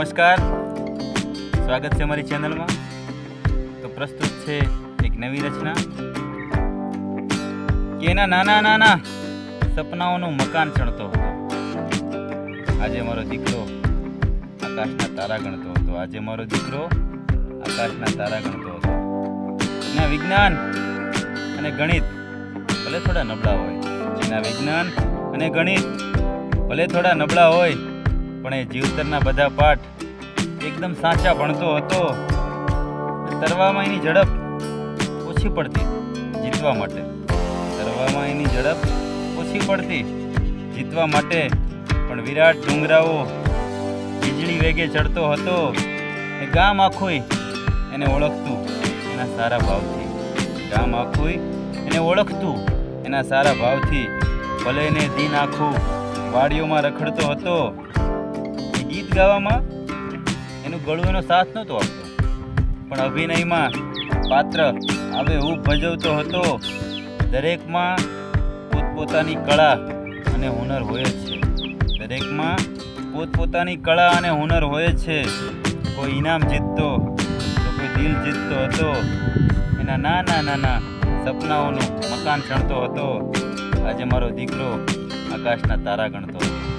નમસ્કાર. સ્વાગત છે અમારી ચેનલમાં. તો પ્રસ્તુત છે એક નવી રચના. કે એના નાના નાના સપનાઓનું મકાન ચણતો હતો. આજે મારો દીકરો આકાશના તારા ગણતો હતો. આજે મારો દીકરો આકાશના તારા ગણતો હતો. એના વિજ્ઞાન અને ગણિત ભલે થોડા નબળા હોય. એના વિજ્ઞાન અને ગણિત ભલે થોડા નબળા હોય પણ એ જીવતરના બધા પાઠ એકદમ સાચા ભણતો હતો. તરવામાં એની ઝડપ ઓછી પડતી જીતવા માટે. તરવામાં એની ઝડપ ઓછી પડતી જીતવા માટે પણ વિરાટ ડુંગરાઓ વીજળી વેગે ચડતો હતો એ ગામ આખું એને ઓળખતું એના સારા ભાવથી. ગામ આખું એને ઓળખતું એના સારા ભાવથી. ભલે એને દિન આખું વાડીઓમાં રખડતો હતો ગાવામાં એનું ગળું એનો સાથ નહોતો આપતો. પણ અભિનયમાં પાત્ર હવે હું ભજવતો હતો. દરેકમાં પોતપોતાની કળા અને હુનર હોય જ છે. દરેકમાં પોતપોતાની કળા અને હુનર હોય જ છે. કોઈ ઇનામ જીતતો, તો કોઈ દિલ જીતતો હતો. એના નાના નાના સપનાઓનું મકાન ચણતો હતો. આજે મારો દીકરો આકાશના તારા ગણતો હતો.